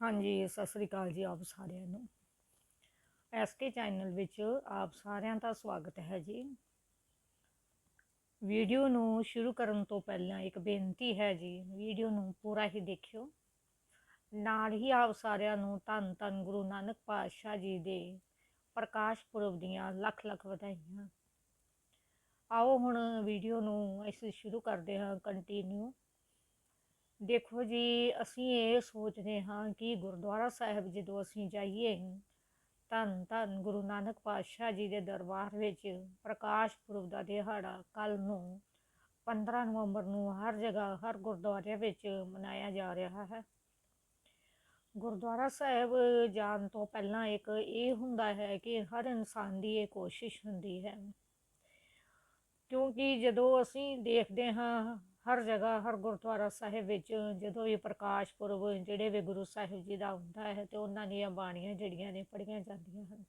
ਹਾਂਜੀ, ਸਤਿ ਸ੍ਰੀ ਅਕਾਲ ਜੀ ਆਪ ਸਾਰਿਆਂ ਨੂੰ। ਐਸਕੇ ਚੈਨਲ ਵਿੱਚ ਆਪ ਸਾਰਿਆਂ ਦਾ ਸਵਾਗਤ ਹੈ ਜੀ। ਵੀਡੀਓ ਨੂੰ ਸ਼ੁਰੂ ਕਰਨ ਤੋਂ ਪਹਿਲਾਂ ਇੱਕ ਬੇਨਤੀ ਹੈ ਜੀ, ਵੀਡੀਓ ਨੂੰ ਪੂਰਾ ਹੀ ਦੇਖਿਓ। ਨਾਲ ਹੀ ਆਪ ਸਾਰਿਆਂ ਨੂੰ ਧੰਨ ਧੰਨ ਗੁਰੂ ਨਾਨਕ ਪਾਤਸ਼ਾਹ ਜੀ ਦੇ ਪ੍ਰਕਾਸ਼ ਪੁਰਬ ਦੀਆਂ ਲੱਖ ਲੱਖ ਵਧਾਈਆਂ। ਆਓ ਹੁਣ ਵੀਡੀਓ ਨੂੰ ਅਸੀਂ ਸ਼ੁਰੂ ਕਰਦੇ ਹਾਂ ਕੰਟੀਨਿਊ ਦੇਖੋ ਜੀ, ਅਸੀਂ ਇਹ ਸੋਚਦੇ ਹਾਂ ਕਿ ਗੁਰਦੁਆਰਾ ਸਾਹਿਬ ਜਦੋਂ ਅਸੀਂ ਜਾਈਏ, ਧੰਨ ਧੰਨ ਗੁਰੂ ਨਾਨਕ ਪਾਤਸ਼ਾਹ ਜੀ ਦੇ ਦਰਬਾਰ ਵਿੱਚ ਪ੍ਰਕਾਸ਼ ਪੁਰਬ ਦਾ ਦਿਹਾੜਾ ਕੱਲ ਨੂੰ 15 ਨਵੰਬਰ ਨੂੰ ਹਰ ਜਗ੍ਹਾ, ਹਰ ਗੁਰਦੁਆਰੇ ਵਿੱਚ ਮਨਾਇਆ ਜਾ ਰਿਹਾ ਹੈ। ਗੁਰਦੁਆਰਾ ਸਾਹਿਬ ਜਾਣ ਤੋਂ ਪਹਿਲਾਂ ਇੱਕ ਇਹ ਹੁੰਦਾ ਹੈ ਕਿ ਹਰ ਇਨਸਾਨ ਦੀ ਇਹ ਕੋਸ਼ਿਸ਼ ਹੁੰਦੀ ਹੈ। ਕਿਉਂਕਿ ਜਦੋਂ ਅਸੀਂ ਦੇਖਦੇ ਹਾਂ ਹਰ ਜਗ੍ਹਾ, ਹਰ ਗੁਰਦੁਆਰਾ ਸਾਹਿਬ ਵਿੱਚ ਜਦੋਂ ਵੀ ਪ੍ਰਕਾਸ਼ ਪੁਰਬ ਜਿਹੜੇ ਵੀ ਗੁਰੂ ਸਾਹਿਬ ਜੀ ਦਾ ਹੁੰਦਾ ਹੈ ਤੇ ਉਹਨਾਂ ਦੀਆਂ ਬਾਣੀਆਂ ਜਿਹੜੀਆਂ ਨੇ ਪੜ੍ਹੀਆਂ ਜਾਂਦੀਆਂ ਹਨ।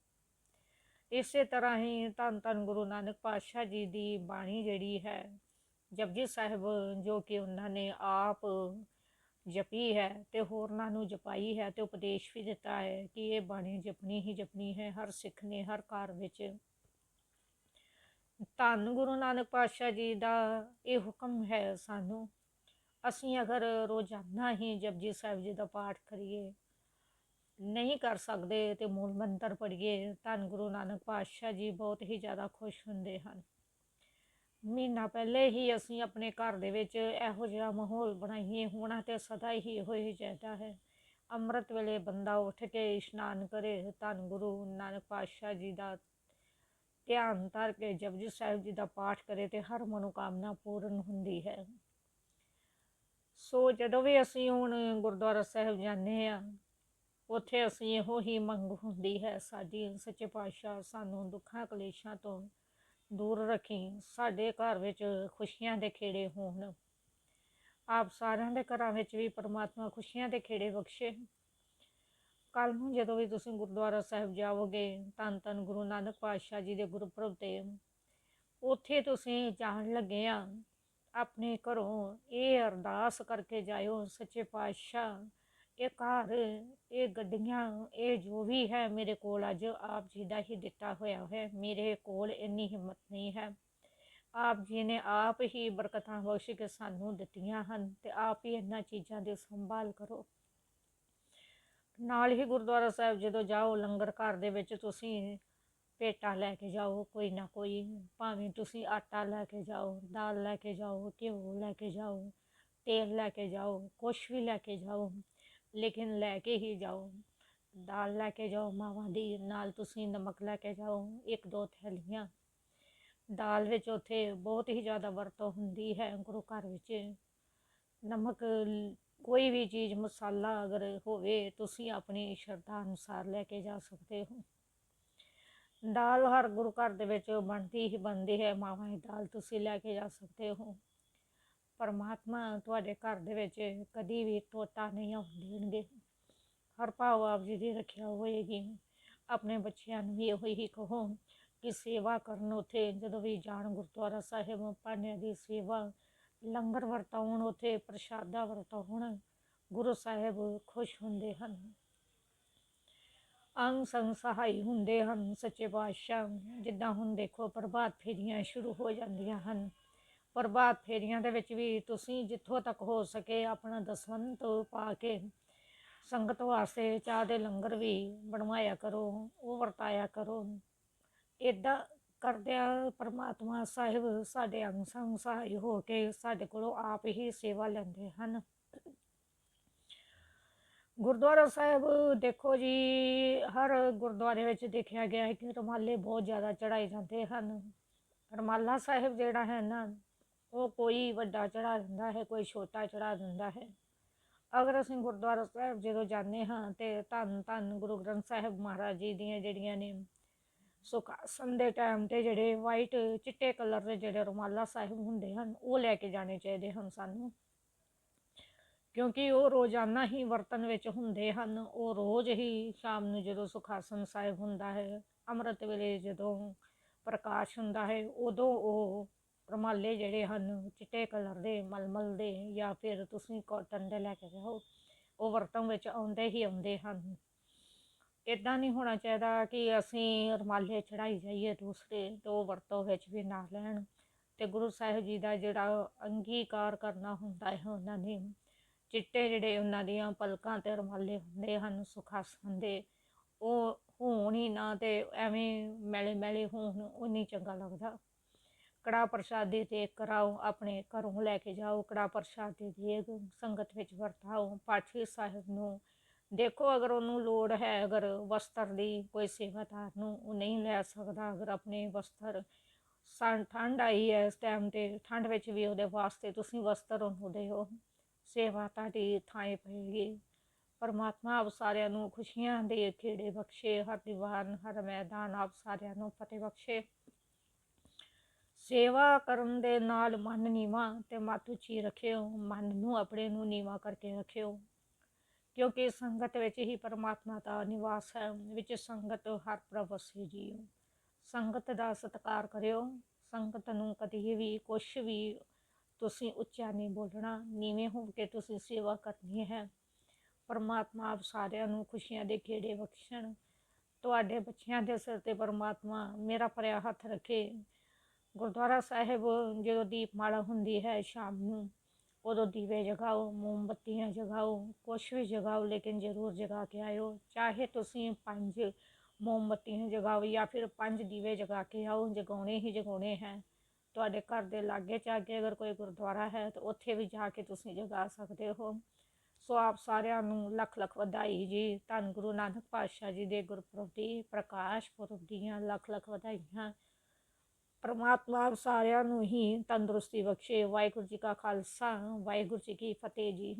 ਇਸੇ ਤਰ੍ਹਾਂ ਹੀ ਧੰਨ ਧੰਨ ਗੁਰੂ ਨਾਨਕ ਪਾਤਸ਼ਾਹ ਜੀ ਦੀ ਬਾਣੀ ਜਿਹੜੀ ਹੈ, ਜਪਜੀ ਸਾਹਿਬ ਜੋ ਕਿ ਉਹਨਾਂ ਨੇ ਆਪ ਜਪੀ ਹੈ ਤੇ ਹੋਰਨਾਂ ਨੂੰ ਜਪਾਈ ਹੈ ਤੇ ਉਪਦੇਸ਼ ਵੀ ਦਿੱਤਾ ਹੈ ਕਿ ਇਹ ਬਾਣੀ ਜਪਣੀ ਹੀ ਜਪਣੀ ਹੈ, ਹਰ ਸਿੱਖ ਨੇ ਹਰ ਘਰ ਵਿੱਚ ਧੰਨ ਗੁਰੂ ਨਾਨਕ ਪਾਤਸ਼ਾਹ ਜੀ ਦਾ ਇਹ ਹੁਕਮ ਹੈ ਸਾਨੂੰ। ਅਸੀਂ ਅਗਰ ਰੋਜ਼ਾਨਾ ਹੀ ਜਪਜੀ ਸਾਹਿਬ ਜੀ ਦਾ ਪਾਠ ਕਰੀਏ, ਨਹੀਂ ਕਰ ਸਕਦੇ ਤੇ ਮੂਲ ਮੰਤਰ ਪੜ੍ਹੀਏ, ਧੰਨ ਗੁਰੂ ਨਾਨਕ ਪਾਤਸ਼ਾਹ ਜੀ ਬਹੁਤ ਹੀ ਜ਼ਿਆਦਾ ਖੁਸ਼ ਹੁੰਦੇ ਹਨ। ਮਹੀਨਾ ਪਹਿਲੇ ਹੀ ਅਸੀਂ ਆਪਣੇ ਘਰ ਦੇ ਵਿੱਚ ਇਹੋ ਜਿਹਾ ਮਾਹੌਲ ਬਣਾਈਏ, ਹੋਣਾ ਤੇ ਸਦਾ ਹੀ ਇਹੋ ਹੀ ਚਾਹੀਦਾ ਹੈ। ਅੰਮ੍ਰਿਤ ਵੇਲੇ ਬੰਦਾ ਉੱਠ ਕੇ ਇਸ਼ਨਾਨ ਕਰੇ, ਧੰਨ ਗੁਰੂ ਨਾਨਕ ਪਾਤਸ਼ਾਹ ਜੀ ਦਾ ਧਿਆਨ ਧਰ ਕੇ ਜਪਜੀ ਸਾਹਿਬ ਜੀ ਦਾ ਪਾਠ ਕਰੇ ਤੇ ਹਰ ਮਨੋਕਾਮਨਾ ਪੂਰਨ ਹੁੰਦੀ ਹੈ। ਸੋ ਜਦੋਂ ਵੀ ਅਸੀਂ ਹੁਣ ਗੁਰਦੁਆਰਾ ਸਾਹਿਬ ਜਾਂਦੇ ਆ ਉੱਥੇ ਅਸੀਂ ਇਹੋ ਹੀ ਮੰਗ ਹੁੰਦੀ ਹੈ, ਸਾਡੀ ਸੱਚੇ ਪਾਤਸ਼ਾਹ ਸਾਨੂੰ ਦੁੱਖਾਂ ਕਲੇਸ਼ਾਂ ਤੋਂ ਦੂਰ ਰੱਖੀ, ਸਾਡੇ ਘਰ ਵਿੱਚ ਖੁਸ਼ੀਆਂ ਦੇ ਖੇੜੇ ਹੋਣ। ਆਪ ਸਾਰਿਆਂ ਦੇ ਘਰਾਂ ਵਿੱਚ ਵੀ ਪਰਮਾਤਮਾ ਖੁਸ਼ੀਆਂ ਦੇ ਖੇੜੇ ਬਖਸ਼ੇ। ਕੱਲ ਨੂੰ ਜਦੋਂ ਵੀ ਤੁਸੀਂ ਗੁਰਦੁਆਰਾ ਸਾਹਿਬ ਜਾਓਗੇ ਧੰਨ ਧੰਨ ਗੁਰੂ ਨਾਨਕ ਪਾਤਸ਼ਾਹ ਜੀ ਦੇ ਗੁਰਪੁਰਬ ਤੇ, ਉੱਥੇ ਤੁਸੀਂ ਜਾਣ ਲੱਗੇ ਆ। ਆਪਣੇ ਘਰੋਂ ਇਹ ਅਰਦਾਸ ਕਰਕੇ ਜਾਇਓ, ਸੱਚੇ ਪਾਤਸ਼ਾਹ, ਇਹ ਘਰ, ਇਹ ਗੱਡੀਆਂ, ਇਹ ਜੋ ਵੀ ਹੈ ਮੇਰੇ ਕੋਲ ਅੱਜ ਆਪ ਜੀ ਦਾ ਹੀ ਦਿੱਤਾ ਹੋਇਆ ਹੈ। ਮੇਰੇ ਕੋਲ ਇੰਨੀ ਹਿੰਮਤ ਨਹੀਂ ਹੈ। ਆਪ ਜੀ ਨੇ ਆਪ ਹੀ ਬਰਕਤਾਂ ਬਖਸ਼ ਕੇ ਸਾਨੂੰ ਦਿੱਤੀਆਂ ਹਨ ਤੇ ਆਪ ਹੀ ਇਹਨਾਂ ਚੀਜ਼ਾਂ ਦੀ ਸੰਭਾਲ ਕਰੋ। ਨਾਲ ਹੀ ਗੁਰਦੁਆਰਾ ਸਾਹਿਬ ਜਦੋਂ ਜਾਓ, ਲੰਗਰ ਘਰ ਦੇ ਵਿੱਚ ਤੁਸੀਂ ਪੇਟਾ ਲੈ ਕੇ ਜਾਓ, ਕੋਈ ਨਾ ਕੋਈ, ਭਾਵੇਂ ਤੁਸੀਂ ਆਟਾ ਲੈ ਕੇ ਜਾਓ, ਦਾਲ ਲੈ ਕੇ ਜਾਓ, ਘਿਓ ਲੈ ਕੇ ਜਾਓ, ਤੇਲ ਲੈ ਕੇ ਜਾਓ, ਕੁਛ ਵੀ ਲੈ ਕੇ ਜਾਓ, ਲੇਕਿਨ ਲੈ ਕੇ ਹੀ ਜਾਓ। ਦਾਲ ਲੈ ਕੇ ਜਾਓ ਮਾਵਾਂ ਦੀ, ਨਾਲ ਤੁਸੀਂ ਨਮਕ ਲੈ ਕੇ ਜਾਓ, ਇੱਕ ਦੋ ਥੈਲੀਆਂ। ਦਾਲ ਵਿੱਚ ਉੱਥੇ ਬਹੁਤ ਹੀ ਜ਼ਿਆਦਾ ਵਰਤੋਂ ਹੁੰਦੀ ਹੈ, ਗੁਰੂ ਘਰ ਵਿੱਚ। ਨਮਕ ਕੋਈ ਵੀ ਚੀਜ਼ ਮਸਾਲਾ ਅਗਰ ਹੋਵੇ, ਤੁਸੀਂ ਆਪਣੀ ਸ਼ਰਧਾ ਅਨੁਸਾਰ ਲੈ ਕੇ ਜਾ ਸਕਦੇ ਹੋ। ਦਾਲ ਹਰ ਗੁਰੂ ਘਰ ਦੇ ਵਿੱਚ ਬਣਦੀ ਹੀ ਬਣਦੀ ਹੈ, ਮਾਵਾਂ ਦੀ ਦਾਲ ਤੁਸੀਂ ਲੈ ਕੇ ਜਾ ਸਕਦੇ ਹੋ। ਪਰਮਾਤਮਾ ਤੁਹਾਡੇ ਘਰ ਦੇ ਵਿੱਚ ਕਦੀ ਵੀ ਟੋਟਾ ਨਹੀਂ ਆਉਣ ਦੇਣਗੇ। ਹਰ ਭਾਵ ਆਪ ਜੀ ਦੀ ਰੱਖਿਆ ਹੋਏਗੀ। ਆਪਣੇ ਬੱਚਿਆਂ ਨੂੰ ਵੀ ਇਹੋ ਹੀ ਕਹੋ ਕਿ ਸੇਵਾ ਕਰਨ ਉਥੇ ਜਦੋਂ ਵੀ ਜਾਣ ਗੁਰਦੁਆਰਾ ਸਾਹਿਬ ਪਾਣਿਆਂ ਦੀ ਸੇਵਾ ਲੰਗਰ ਵਰਤਾਉਣ, ਉਥੇ ਪ੍ਰਸ਼ਾਦਾ ਵਰਤਾਉਣ, ਗੁਰੂ ਸਾਹਿਬ ਖੁਸ਼ ਹੁੰਦੇ ਹਨ। ਅੰਗ ਸੰਗ ਸਹਾਈ ਹੁੰਦੇ ਹਨ ਸੱਚੇ ਪਾਤਸ਼ਾਹ। ਜਿੱਦਾਂ ਹੁਣ ਦੇਖੋ ਪ੍ਰਭਾਤ ਫੇਰੀਆਂ ਸ਼ੁਰੂ ਹੋ ਜਾਂਦੀਆਂ ਹਨ। ਪ੍ਰਭਾਤ ਫੇਰੀਆਂ ਦੇ ਵਿੱਚ ਵੀ ਤੁਸੀਂ ਜਿੱਥੋਂ ਤੱਕ ਹੋ ਸਕੇ ਆਪਣਾ ਦਸਵੰਤ ਪਾ ਕੇ ਸੰਗਤ ਵਾਸਤੇ ਚਾਹ ਦੇ ਲੰਗਰ ਵੀ ਬਣਵਾਇਆ ਕਰੋ, ਉਹ ਵਰਤਾਇਆ ਕਰੋ। ਇਦਾਂ ਕਰਦਿਆਂ ਪਰਮਾਤਮਾ ਸਾਹਿਬ ਸਾਡੇ ਅੰਗ ਸੰਗ ਸਹਾਈ ਹੋ ਕੇ ਸਾਡੇ ਕੋਲੋਂ ਆਪ ਹੀ ਸੇਵਾ ਲੈਂਦੇ ਹਨ। ਗੁਰਦੁਆਰਾ ਸਾਹਿਬ ਦੇਖੋ ਜੀ, ਹਰ ਗੁਰਦੁਆਰੇ ਵਿੱਚ ਦੇਖਿਆ ਗਿਆ ਹੈ ਕਿ ਰਮਾਲੇ ਬਹੁਤ ਜ਼ਿਆਦਾ ਚੜਾਏ ਜਾਂਦੇ ਹਨ। ਰਮਾਲਾ ਸਾਹਿਬ ਜਿਹੜਾ ਹੈ ਨਾ, ਉਹ ਕੋਈ ਵੱਡਾ ਚੜਾ ਦਿੰਦਾ ਹੈ, ਕੋਈ ਛੋਟਾ ਚੜਾ ਦਿੰਦਾ ਹੈ। ਅਗਰ ਅਸੀਂ ਗੁਰਦੁਆਰਾ ਸਾਹਿਬ ਜਦੋਂ ਜਾਂਦੇ ਹਾਂ ਤੇ ਧੰਨ ਧੰਨ ਗੁਰੂ ਗ੍ਰੰਥ ਸਾਹਿਬ ਮਹਾਰਾਜ ਜੀ ਦੀਆਂ ਜਿਹੜੀਆਂ ਨੇ ਸੁਖਾਸਨ ਦੇ ਟਾਈਮ ਤੇ ਜਿਹੜੇ ਵਾਈਟ ਚਿੱਟੇ ਕਲਰ ਦੇ ਜਿਹੜੇ ਰੁਮਾਲਾ ਸਾਹਿਬ ਹੁੰਦੇ ਹਨ, ਉਹ ਲੈ ਕੇ ਜਾਣੇ ਚਾਹੀਦੇ ਹਨ ਸਾਨੂੰ। ਕਿਉਂਕਿ ਉਹ ਰੋਜ਼ਾਨਾ ਹੀ ਵਰਤਨ ਵਿੱਚ ਹੁੰਦੇ ਹਨ। ਉਹ ਰੋਜ਼ ਹੀ ਸ਼ਾਮ ਨੂੰ ਜਦੋਂ ਸੁਖਾਸਨ ਸਾਹਿਬ ਹੁੰਦਾ ਹੈ, ਅੰਮ੍ਰਿਤ ਵੇਲੇ ਜਦੋਂ ਪ੍ਰਕਾਸ਼ ਹੁੰਦਾ ਹੈ, ਉਦੋਂ ਉਹ ਰੁਮਾਲੇ ਜਿਹੜੇ ਹਨ, ਚਿੱਟੇ ਕਲਰ ਦੇ, ਮਲਮਲ ਦੇ ਜਾਂ ਫਿਰ ਤੁਸੀਂ ਕਾਟਨ ਦੇ ਲੈ ਕੇ ਜਾਓ, ਉਹ ਵਰਤੋਂ ਵਿੱਚ ਆਉਂਦੇ ਹੀ ਆਉਂਦੇ ਹਨ। ਇਦਾਂ ਨਹੀਂ ਹੋਣਾ ਚਾਹੀਦਾ ਕਿ ਅਸੀਂ ਰੁਮਾਲੇ ਚੜਾਈ ਜਾਈਏ ਦੂਸਰੇ ਤੇ ਵਰਤੋਂ ਵਿੱਚ ਵੀ ਨਾ ਲੈਣ। ਤੇ ਗੁਰੂ ਸਾਹਿਬ ਜੀ ਦਾ ਜਿਹੜਾ ਅੰਗੀਕਾਰ ਕਰਨਾ ਹੁੰਦਾ ਹੈ, ਉਹਨਾਂ ਨੇ ਚਿੱਟੇ ਜਿਹੜੇ ਉਹਨਾਂ ਦੀਆਂ ਪਲਕਾਂ ਤੇ ਰੁਮਾਲੇ ਹੁੰਦੇ ਹਨ ਸੁਖਾਸਨ ਦੇ ਉਹ ਹੋਣ ਹੀ ਨਾ ਤੇ ਐਵੇਂ ਮੈਲੇ ਮੈਲੇ ਹੋਣ, ਉਹ ਨਹੀਂ ਚੰਗਾ ਲੱਗਦਾ। ਕੜਾ ਪ੍ਰਸ਼ਾਦੇ ਤੇ ਕਰਾਓ, ਆਪਣੇ ਘਰੋਂ ਲੈ ਕੇ ਜਾਓ। ਕੜਾ ਪ੍ਰਸ਼ਾਦੇ ਦੀ ਸੰਗਤ ਵਿੱਚ ਵਰਤਾਓ। ਪਾਠੀ ਸਾਹਿਬ ਨੂੰ ਦੇਖੋ ਅਗਰ ਉਹਨੂੰ ਲੋੜ ਹੈ, ਅਗਰ ਵਸਤਰ ਦੀ ਕੋਈ ਸੇਵਾਦਾਰ ਨੂੰ ਉਹ ਨਹੀਂ ਲੈ ਸਕਦਾ, ਅਗਰ ਆਪਣੇ ਵਸਤਰ ਸਨ, ਠੰਡ ਆਈ ਹੈ ਇਸ ਟਾਈਮ ਤੇ, ਠੰਡ ਵਿੱਚ ਵੀ ਉਹਦੇ ਵਾਸਤੇ ਤੁਸੀਂ ਵਸਤਰ ਉਹਨੂੰ ਦਿਓ, ਸੇਵਾ ਤੁਹਾਡੀ ਥਾਂ ਪਏਗੀ। ਪਰਮਾਤਮਾ ਆਪ ਸਾਰਿਆਂ ਨੂੰ ਖੁਸ਼ੀਆਂ ਦੇ ਖੇੜੇ ਬਖਸ਼ੇ, ਹਰ ਦੀਵਾਨ, ਹਰ ਮੈਦਾਨ ਆਪ ਸਾਰਿਆਂ ਨੂੰ ਫਤਿਹ ਬਖਸ਼ੇ। ਸੇਵਾ ਕਰਨ ਦੇ ਨਾਲ ਮਨ ਨੀਵਾ ਤੇ ਮੱਤ ਉੱਚੀ ਰੱਖਿਓ, ਮਨ ਨੂੰ ਆਪਣੇ ਨੂੰ ਨੀਵਾ ਕਰਕੇ ਰੱਖਿਓ। ਕਿਉਂਕਿ ਸੰਗਤ ਵਿੱਚ ਹੀ ਪਰਮਾਤਮਾ ਦਾ ਨਿਵਾਸ ਹੈ ਵਿੱਚ ਸੰਗਤ ਹਰ ਪ੍ਰਭ ਵਸੇ ਜੀਓ। ਸੰਗਤ ਦਾ ਸਤਿਕਾਰ ਕਰਿਓ। ਸੰਗਤ ਨੂੰ ਕਦੇ ਵੀ ਕੁਝ ਵੀ ਤੁਸੀਂ ਉੱਚਾ ਨਹੀਂ ਬੋਲਣਾ, ਨੀਵੇਂ ਹੋ ਕੇ ਤੁਸੀਂ ਸੇਵਾ ਕਰਨੀ ਹੈ। ਪਰਮਾਤਮਾ ਆਪ ਸਾਰਿਆਂ ਨੂੰ ਖੁਸ਼ੀਆਂ ਦੇ ਖੇੜੇ ਬਖਸ਼ਣ। ਤੁਹਾਡੇ ਬੱਚਿਆਂ ਦੇ ਸਿਰ ਤੇ ਪਰਮਾਤਮਾ ਮੇਰਾ ਭਰਿਆ ਹੱਥ ਰੱਖੇ। ਗੁਰਦੁਆਰਾ ਸਾਹਿਬ ਜਦੋਂ ਦੀਪਮਾਲਾ ਹੁੰਦੀ ਹੈ ਸ਼ਾਮ ਨੂੰ ਉਦੋਂ ਦੀਵੇ ਜਗਾਓ, ਮੋਮਬੱਤੀਆਂ ਜਗਾਓ, ਕੁਛ ਵੀ ਜਗਾਓ, ਲੇਕਿਨ ਜ਼ਰੂਰ ਜਗਾ ਕੇ ਆਇਓ। ਚਾਹੇ ਤੁਸੀਂ ਪੰਜ ਮੋਮਬੱਤੀਆਂ ਜਗਾਓ ਜਾਂ ਫਿਰ ਪੰਜ ਦੀਵੇ ਜਗਾ ਕੇ ਆਓ, ਜਗਾਉਣੇ ਹੀ ਜਗਾਉਣੇ ਹੈ। ਤੁਹਾਡੇ ਘਰ ਦੇ ਲਾਗੇ ਚਾਗੇ ਅਗਰ ਕੋਈ ਗੁਰਦੁਆਰਾ ਹੈ, ਤਾਂ ਉੱਥੇ ਵੀ ਜਾ ਕੇ ਤੁਸੀਂ ਜਗਾ ਸਕਦੇ ਹੋ। ਸੋ ਆਪ ਸਾਰਿਆਂ ਨੂੰ ਲੱਖ ਲੱਖ ਵਧਾਈ ਜੀ। ਧੰਨ ਗੁਰੂ ਨਾਨਕ ਪਾਤਸ਼ਾਹ ਜੀ ਦੇ ਗੁਰਪੁਰਬ ਦੀ ਪ੍ਰਕਾਸ਼ ਪੁਰਬ ਦੀਆਂ ਲੱਖ ਲੱਖ ਵਧਾਈਆਂ। ਪਰਮਾਤਮਾ ਆਪ ਸਾਰਿਆਂ ਨੂੰ ਹੀ ਤੰਦਰੁਸਤੀ ਬਖਸ਼ੇ। ਵਾਹਿਗੁਰੂ ਜੀ ਕਾ ਖਾਲਸਾ, ਵਾਹਿਗੁਰੂ ਜੀ ਕੀ ਫਤਿਹ ਜੀ।